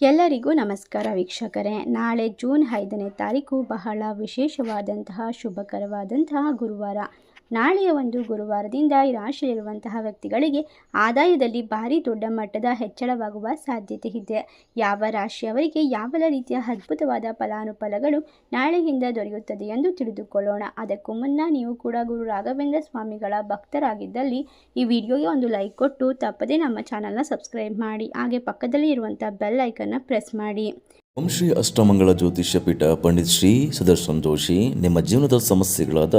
ಎಲ್ಲರಿಗೂ ನಮಸ್ಕಾರ ವೀಕ್ಷಕರೇ. ನಾಳೆ ಜೂನ್ ಐದನೇ ತಾರೀಕು ಬಹಳ ವಿಶೇಷವಾದಂತಹ ಶುಭಕರವಾದಂತಹ ಗುರುವಾರ. ನಾಳೆಯ ಒಂದು ಗುರುವಾರದಿಂದ ಈ ರಾಶಿಯಲ್ಲಿರುವಂತಹ ವ್ಯಕ್ತಿಗಳಿಗೆ ಆದಾಯದಲ್ಲಿ ಭಾರಿ ದೊಡ್ಡ ಮಟ್ಟದ ಹೆಚ್ಚಳವಾಗುವ ಸಾಧ್ಯತೆ ಇದೆ. ಯಾವ ರಾಶಿಯವರಿಗೆ ಯಾವೆಲ್ಲ ರೀತಿಯ ಅದ್ಭುತವಾದ ಫಲಾನುಫಲಗಳು ನಾಳೆಯಿಂದ ದೊರೆಯುತ್ತದೆ ಎಂದು ತಿಳಿದುಕೊಳ್ಳೋಣ. ಅದಕ್ಕೂ ಮುನ್ನ ನೀವು ಕೂಡ ಗುರು ರಾಘವೇಂದ್ರ ಸ್ವಾಮಿಗಳ ಭಕ್ತರಾಗಿದ್ದಲ್ಲಿ ಈ ವಿಡಿಯೋಗೆ ಒಂದು ಲೈಕ್ ಕೊಟ್ಟು ತಪ್ಪದೇ ನಮ್ಮ ಚಾನಲ್ನ ಸಬ್ಸ್ಕ್ರೈಬ್ ಮಾಡಿ, ಹಾಗೆ ಪಕ್ಕದಲ್ಲಿ ಇರುವಂಥ ಬೆಲ್ ಐಕನ್ನ ಪ್ರೆಸ್ ಮಾಡಿ. ಓಂ ಶ್ರೀ ಅಷ್ಟಮಂಗಳ ಜ್ಯೋತಿಷ್ಯ ಪೀಠ ಪಂಡಿತ್ ಶ್ರೀ ಸುದರ್ಶನ್ ಜೋಶಿ, ನಿಮ್ಮ ಜೀವನದ ಸಮಸ್ಯೆಗಳಾದ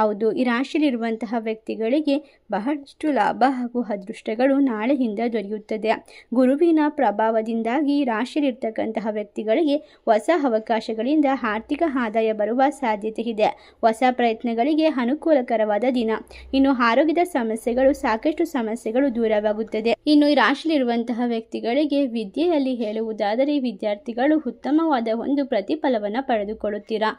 ಹೌದು, ಈ ರಾಶಿಯಲ್ಲಿರುವಂತಹ ವ್ಯಕ್ತಿಗಳಿಗೆ ಬಹಳಷ್ಟು ಲಾಭ ಹಾಗೂ ಅದೃಷ್ಟಗಳು ನಾಳೆಯಿಂದ ದೊರೆಯುತ್ತದೆ. ಗುರುವಿನ ಪ್ರಭಾವದಿಂದಾಗಿ ರಾಶಿಯಲ್ಲಿರ್ತಕ್ಕಂತಹ ವ್ಯಕ್ತಿಗಳಿಗೆ ಹೊಸ ಅವಕಾಶಗಳಿಂದ ಆರ್ಥಿಕ ಆದಾಯ ಬರುವ ಸಾಧ್ಯತೆ ಇದೆ. ಹೊಸ ಪ್ರಯತ್ನಗಳಿಗೆ ಅನುಕೂಲಕರವಾದ ದಿನ. ಇನ್ನು ಆರೋಗ್ಯದ ಸಮಸ್ಯೆಗಳು, ಸಾಕಷ್ಟು ಸಮಸ್ಯೆಗಳು ದೂರವಾಗುತ್ತದೆ. ಇನ್ನು ಈ ರಾಶಿಯಲ್ಲಿರುವಂತಹ ವ್ಯಕ್ತಿಗಳಿಗೆ ವಿದ್ಯೆಯಲ್ಲಿ ಹೇಳುವುದಾದರೆ, ವಿದ್ಯಾರ್ಥಿಗಳು ಉತ್ತಮವಾದ ಒಂದು ಪ್ರತಿಫಲವನ್ನು ಪಡೆದುಕೊಳ್ಳುತ್ತೀರಾ?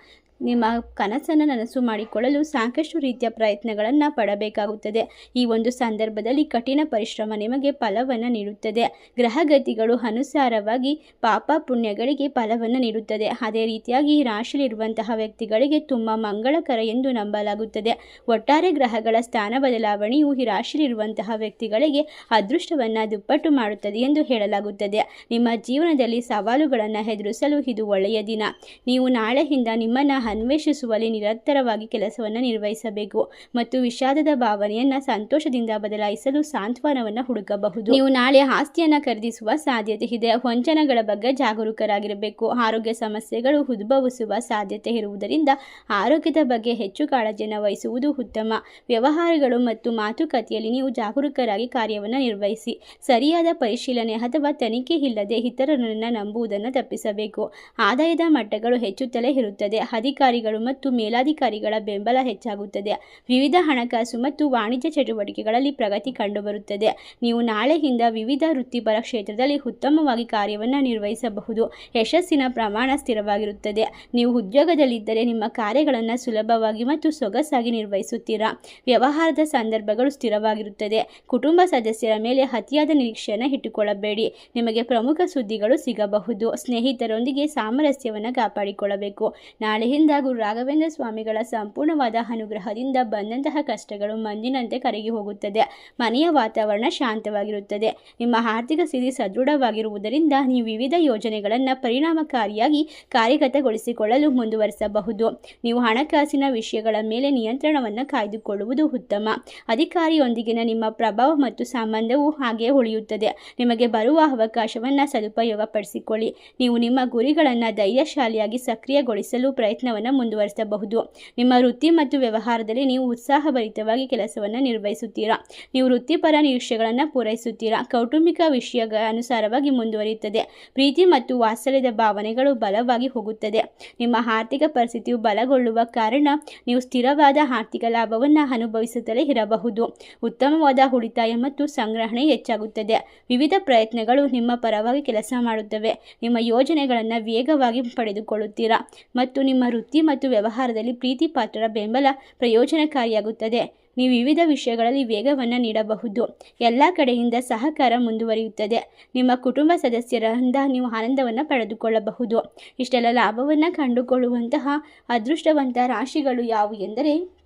ನಿಮ್ಮ ಕನಸನ್ನು ನನಸು ಮಾಡಿಕೊಳ್ಳಲು ಸಾಕಷ್ಟು ರೀತಿಯ ಪ್ರಯತ್ನಗಳನ್ನು ಪಡಬೇಕಾಗುತ್ತದೆ. ಈ ಒಂದು ಸಂದರ್ಭದಲ್ಲಿ ಕಠಿಣ ಪರಿಶ್ರಮ ನಿಮಗೆ ಫಲವನ್ನು ನೀಡುತ್ತದೆ. ಗ್ರಹಗತಿಗಳು ಅನುಸಾರವಾಗಿ ಪಾಪ ಪುಣ್ಯಗಳಿಗೆ ಫಲವನ್ನು ನೀಡುತ್ತದೆ. ಅದೇ ರೀತಿಯಾಗಿ ಈ ರಾಶಿಯಲ್ಲಿರುವಂತಹ ವ್ಯಕ್ತಿಗಳಿಗೆ ತುಂಬ ಮಂಗಳಕರ ಎಂದು ನಂಬಲಾಗುತ್ತದೆ. ಒಟ್ಟಾರೆ ಗ್ರಹಗಳ ಸ್ಥಾನ ಬದಲಾವಣೆಯು ಈ ರಾಶಿಯಲ್ಲಿರುವಂತಹ ವ್ಯಕ್ತಿಗಳಿಗೆ ಅದೃಷ್ಟವನ್ನು ದುಪ್ಪಟ್ಟು ಮಾಡುತ್ತದೆ ಎಂದು ಹೇಳಲಾಗುತ್ತದೆ. ನಿಮ್ಮ ಜೀವನದಲ್ಲಿ ಸವಾಲುಗಳನ್ನು ಎದುರಿಸಲು ಇದು ಒಳ್ಳೆಯ ದಿನ. ನೀವು ನಾಳೆಯಿಂದ ನಿಮ್ಮನ್ನು ಅನ್ವೇಷಿಸುವಲ್ಲಿ ನಿರಂತರವಾಗಿ ಕೆಲಸವನ್ನು ನಿರ್ವಹಿಸಬೇಕು ಮತ್ತು ವಿಷಾದದ ಭಾವನೆಯನ್ನು ಸಂತೋಷದಿಂದ ಬದಲಾಯಿಸಲು ಸಾಂತ್ವನವನ್ನು ಹುಡುಕಬಹುದು. ನೀವು ನಾಳೆ ಆಸ್ತಿಯನ್ನು ಖರೀದಿಸುವ ಸಾಧ್ಯತೆ ಇದೆ. ವಂಚನೆಗಳ ಬಗ್ಗೆ ಜಾಗರೂಕರಾಗಿರಬೇಕು. ಆರೋಗ್ಯ ಸಮಸ್ಯೆಗಳು ಉದ್ಭವಿಸುವ ಸಾಧ್ಯತೆ ಇರುವುದರಿಂದ ಆರೋಗ್ಯದ ಬಗ್ಗೆ ಹೆಚ್ಚು ಕಾಳಜಿಯನ್ನು ವಹಿಸುವುದು ಉತ್ತಮ. ವ್ಯವಹಾರಗಳು ಮತ್ತು ಮಾತುಕತೆಯಲ್ಲಿ ನೀವು ಜಾಗರೂಕರಾಗಿ ಕಾರ್ಯವನ್ನು ನಿರ್ವಹಿಸಿ, ಸರಿಯಾದ ಪರಿಶೀಲನೆ ಅಥವಾ ತನಿಖೆ ಇಲ್ಲದೆ ಇತರರನ್ನು ನಂಬುವುದನ್ನು ತಪ್ಪಿಸಬೇಕು. ಆದಾಯದ ಮಟ್ಟಗಳು ಹೆಚ್ಚುತ್ತಲೇ ಇರುತ್ತದೆ. ಅಧಿಕಾರಿಗಳು ಮತ್ತು ಮೇಲಾಧಿಕಾರಿಗಳ ಬೆಂಬಲ ಹೆಚ್ಚಾಗುತ್ತದೆ. ವಿವಿಧ ಹಣಕಾಸು ಮತ್ತು ವಾಣಿಜ್ಯ ಚಟುವಟಿಕೆಗಳಲ್ಲಿ ಪ್ರಗತಿ ಕಂಡುಬರುತ್ತದೆ. ನೀವು ನಾಳೆಯಿಂದ ವಿವಿಧ ವೃತ್ತಿಪರ ಕ್ಷೇತ್ರದಲ್ಲಿ ಉತ್ತಮವಾಗಿ ಕಾರ್ಯವನ್ನು ನಿರ್ವಹಿಸಬಹುದು. ಯಶಸ್ಸಿನ ಪ್ರಮಾಣ ಸ್ಥಿರವಾಗಿರುತ್ತದೆ. ನೀವು ಉದ್ಯೋಗದಲ್ಲಿದ್ದರೆ ನಿಮ್ಮ ಕಾರ್ಯಗಳನ್ನು ಸುಲಭವಾಗಿ ಮತ್ತು ಸೊಗಸಾಗಿ ನಿರ್ವಹಿಸುತ್ತೀರಾ? ವ್ಯವಹಾರದ ಸಂದರ್ಭಗಳು ಸ್ಥಿರವಾಗಿರುತ್ತದೆ. ಕುಟುಂಬ ಸದಸ್ಯರ ಮೇಲೆ ಅತಿಯಾದ ನಿರೀಕ್ಷೆಯನ್ನು ಇಟ್ಟುಕೊಳ್ಳಬೇಡಿ. ನಿಮಗೆ ಪ್ರಮುಖ ಸುದ್ದಿಗಳು ಸಿಗಬಹುದು. ಸ್ನೇಹಿತರೊಂದಿಗೆ ಸಾಮರಸ್ಯವನ್ನು ಕಾಪಾಡಿಕೊಳ್ಳಬೇಕು. ನಾಳೆಯಿಂದ ಗುರು ರಾಘವೇಂದ್ರ ಸ್ವಾಮಿಗಳ ಸಂಪೂರ್ಣವಾದ ಅನುಗ್ರಹದಿಂದ ಬಂದಂತಹ ಕಷ್ಟಗಳು ಮಂಜಿನಂತೆ ಕರಗಿ ಹೋಗುತ್ತದೆ. ಮನೆಯ ವಾತಾವರಣ ಶಾಂತವಾಗಿರುತ್ತದೆ. ನಿಮ್ಮ ಆರ್ಥಿಕ ಸ್ಥಿತಿ ಸದೃಢವಾಗಿರುವುದರಿಂದ ನೀವು ವಿವಿಧ ಯೋಜನೆಗಳನ್ನು ಪರಿಣಾಮಕಾರಿಯಾಗಿ ಕಾರ್ಯಗತಗೊಳಿಸಿಕೊಳ್ಳಲು ಮುಂದುವರಿಸಬಹುದು. ನೀವು ಹಣಕಾಸಿನ ವಿಷಯಗಳ ಮೇಲೆ ನಿಯಂತ್ರಣವನ್ನು ಕಾಯ್ದುಕೊಳ್ಳುವುದು ಉತ್ತಮ. ಅಧಿಕಾರಿಯೊಂದಿಗಿನ ನಿಮ್ಮ ಪ್ರಭಾವ ಮತ್ತು ಸಂಬಂಧವು ಹಾಗೆಯೇ ಉಳಿಯುತ್ತದೆ. ನಿಮಗೆ ಬರುವ ಅವಕಾಶವನ್ನು ಸದುಪಯೋಗಪಡಿಸಿಕೊಳ್ಳಿ. ನೀವು ನಿಮ್ಮ ಗುರಿಗಳನ್ನು ಧೈರ್ಯಶಾಲಿಯಾಗಿ ಸಕ್ರಿಯಗೊಳಿಸಲು ಪ್ರಯತ್ನವನ್ನು ಮುಂದುವರಿಸಬಹುದು. ನಿಮ್ಮ ವೃತ್ತಿ ಮತ್ತು ವ್ಯವಹಾರದಲ್ಲಿ ನೀವು ಉತ್ಸಾಹಭರಿತವಾಗಿ ಕೆಲಸವನ್ನು ನಿರ್ವಹಿಸುತ್ತೀರಾ? ನೀವು ವೃತ್ತಿಪರ ನಿರೀಕ್ಷೆಗಳನ್ನು ಪೂರೈಸುತ್ತೀರಾ? ಕೌಟುಂಬಿಕ ವಿಷಯಗಳ ಅನುಸಾರವಾಗಿ ಮುಂದುವರಿಯುತ್ತದೆ. ಪ್ರೀತಿ ಮತ್ತು ವಾತ್ಸಲ್ಯದ ಭಾವನೆಗಳು ಬಲವಾಗಿ ಹೋಗುತ್ತದೆ. ನಿಮ್ಮ ಆರ್ಥಿಕ ಪರಿಸ್ಥಿತಿಯು ಬಲಗೊಳ್ಳುವ ಕಾರಣ ನೀವು ಸ್ಥಿರವಾದ ಆರ್ಥಿಕ ಲಾಭವನ್ನು ಅನುಭವಿಸುತ್ತಲೇ ಇರಬಹುದು. ಉತ್ತಮವಾದ ಉಳಿತಾಯ ಮತ್ತು ಸಂಗ್ರಹಣೆ ಹೆಚ್ಚಾಗುತ್ತದೆ. ವಿವಿಧ ಪ್ರಯತ್ನಗಳು ನಿಮ್ಮ ಪರವಾಗಿ ಕೆಲಸ ಮಾಡುತ್ತವೆ. ನಿಮ್ಮ ಯೋಜನೆಗಳನ್ನು ವೇಗವಾಗಿ ಪಡೆದುಕೊಳ್ಳುತ್ತೀರಾ? ಮತ್ತು ನಿಮ್ಮ ವೃತ್ತಿ ಮತ್ತು ವ್ಯವಹಾರದಲ್ಲಿ ಪ್ರೀತಿ ಪಾತ್ರರ ಬೆಂಬಲ, ಪ್ರಯೋಜನಕಾರಿಯಾಗುತ್ತದೆ. ನೀವು ವಿವಿಧ ವಿಷಯಗಳಲ್ಲಿ ವೇಗವನ್ನು ನೀಡಬಹುದು. ಎಲ್ಲ ಕಡೆಯಿಂದ ಸಹಕಾರ ಮುಂದುವರಿಯುತ್ತದೆ. ನಿಮ್ಮ ಕುಟುಂಬ ಸದಸ್ಯರಿಂದ ನೀವು ಆನಂದವನ್ನು ಪಡೆದುಕೊಳ್ಳಬಹುದು. ಇಷ್ಟೆಲ್ಲ ಲಾಭವನ್ನು ಕಂಡುಕೊಳ್ಳುವಂತಹ ಅದೃಷ್ಟವಂತ ರಾಶಿಗಳು ಯಾವುವು ಎಂದರೆ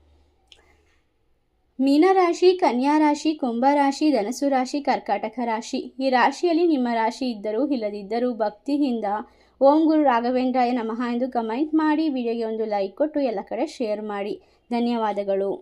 ಮೀನರಾಶಿ ಕನ್ಯಾ ರಾಶಿ ಕುಂಭರಾಶಿ ಧನಸು ರಾಶಿ ಕರ್ಕಾಟಕ ರಾಶಿ. ಈ ರಾಶಿಯಲ್ಲಿ ನಿಮ್ಮ ರಾಶಿ ಇದ್ದರೂ ಇಲ್ಲದಿದ್ದರೂ ಭಕ್ತಿಯಿಂದ ಓಂ ಗುರು ರಾಘವೇಂದ್ರಾಯ ನಮಃ ಎಂದು ಕಮೆಂಟ್ ಮಾಡಿ, ವಿಡಿಯೋಗೆ ಒಂದು ಲೈಕ್ ಕೊಟ್ಟು ಎಲ್ಲ ಕಡೆ ಶೇರ್ ಮಾಡಿ. ಧನ್ಯವಾದಗಳು.